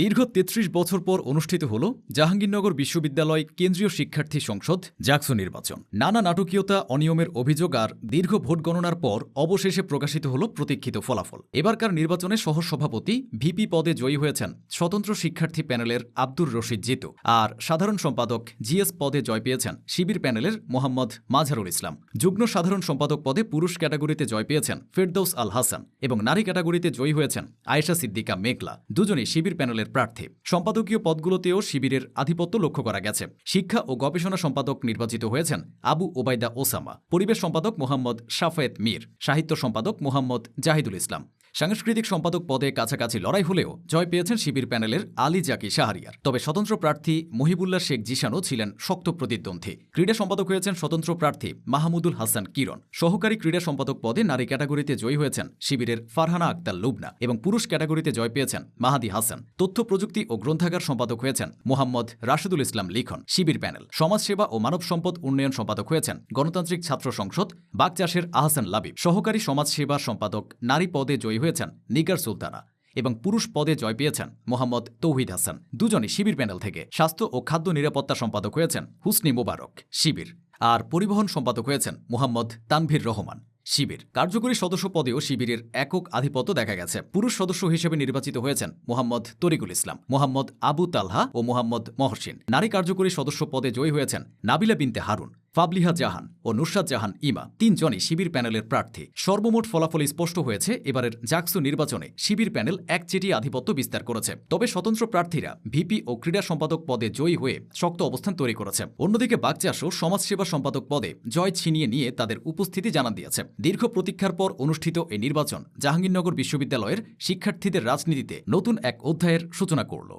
দীর্ঘ তেত্রিশ বছর পর অনুষ্ঠিত হল জাহাঙ্গীরনগর বিশ্ববিদ্যালয় কেন্দ্রীয় শিক্ষার্থী সংসদ জাকসু নির্বাচন। নানা নাটকীয়তা, অনিয়মের অভিযোগ আর দীর্ঘ ভোট গণনার পর অবশেষে প্রকাশিত হল প্রতীক্ষিত ফলাফল। এবারকার নির্বাচনে সহসভাপতি ভিপি পদে জয়ী হয়েছেন স্বতন্ত্র শিক্ষার্থী প্যানেলের আব্দুর রশিদ জিতু আর সাধারণ সম্পাদক জিএস পদে জয় পেয়েছেন শিবির প্যানেলের মোহাম্মদ মাজহারুল ইসলাম। যুগ্ম সাধারণ সম্পাদক পদে পুরুষ ক্যাটাগরিতে জয় পেয়েছেন ফেরদৌস আল হাসান এবং নারী ক্যাটাগরিতে জয়ী হয়েছেন আয়েশা সিদ্দিকা মেঘলা। দুজনেই শিবির প্যানেলের প্রার্থী। সম্পাদকীয় পদগুলোতেও শিবিরের আধিপত্য লক্ষ্য করা গেছে। শিক্ষা ও গবেষণা সম্পাদক নির্বাচিত হয়েছেন আবু ওবায়দা ওসামা। পরিবেশ সম্পাদক মোহাম্মদ শাফেত মীর। সাহিত্য সম্পাদক মোহাম্মদ জাহিদুল ইসলাম। সাংস্কৃতিক সম্পাদক পদে কাছাকাছি লড়াই হলেও জয় পেয়েছেন শিবির প্যানেলের আলী জাকি শাহরিয়ার। তবে স্বতন্ত্র প্রার্থী মহিবুল্লাহ শেখ জিশানও ছিলেন শক্ত প্রতিদ্বন্দ্বী। ক্রীড়া সম্পাদক হয়েছেন স্বতন্ত্র প্রার্থী মাহমুদুল হাসান কিরণ। সহকারী ক্রীড়া সম্পাদক পদে নারী ক্যাটাগরিতে জয়ী হয়েছেন শিবিরের ফারহানা আক্তার লুবনা এবং পুরুষ ক্যাটাগরিতে জয় পেয়েছেন মাহাদি হাসান। তথ্য, প্রযুক্তি ও গ্রন্থাগার সম্পাদক হয়েছেন মোহাম্মদ রাশেদুল ইসলাম লিখন। শিবির প্যানেল, সমাজসেবা ও মানব সম্পদ উন্নয়ন সম্পাদক হয়েছেন গণতান্ত্রিক ছাত্র সংসদ বাগচাষের আহসান লাবিব। সহকারী সমাজসেবা সম্পাদক নারী পদে জয়ী হয়েছেন নিগার সুলতানা এবং পুরুষ পদে জয় পেয়েছেন মোহাম্মদ তৌহিদ হাসান। দুজনই শিবির প্যানেল থেকে স্বাস্থ্য ও খাদ্য নিরাপত্তা সম্পাদক হয়েছেন হুসনি মোবারক শিবির। আর পরিবহন সম্পাদক হয়েছেন মোহাম্মদ তানভীর রহমান শিবির। কার্যকরী সদস্য পদেও শিবিরের একক আধিপত্য দেখা গেছে। পুরুষ সদস্য হিসেবে নির্বাচিত হয়েছেন মোহাম্মদ তরিকুল ইসলাম, মোহাম্মদ আবু তালহা ও মোহাম্মদ মহসিন। নারী কার্যকরী সদস্য পদে জয়ী হয়েছেন নাবিলা বিনতে হারুন। ফাবলিহা জাহান ও নুসরাত জাহান ইমা তিনজনই শিবির প্যানেলের প্রার্থী। সর্বমোট ফলাফল স্পষ্ট হয়েছে, এবারের জাকসু নির্বাচনে শিবির প্যানেল একচেটিয়া আধিপত্য বিস্তার করেছে। তবে স্বতন্ত্র প্রার্থীরা ভিপি ও ক্রীড়া সম্পাদক পদে জয়ী হয়ে শক্ত অবস্থান তৈরি করেছে। অন্যদিকে বাগচাষও সমাজসেবা সম্পাদক পদে জয় ছিনিয়ে নিয়ে তাদের উপস্থিতি জানান দিয়েছে। দীর্ঘ প্রতীক্ষার পর অনুষ্ঠিত এই নির্বাচন জাহাঙ্গীরনগর বিশ্ববিদ্যালয়ের শিক্ষার্থীদের রাজনীতিতে নতুন এক অধ্যায়ের সূচনা করল।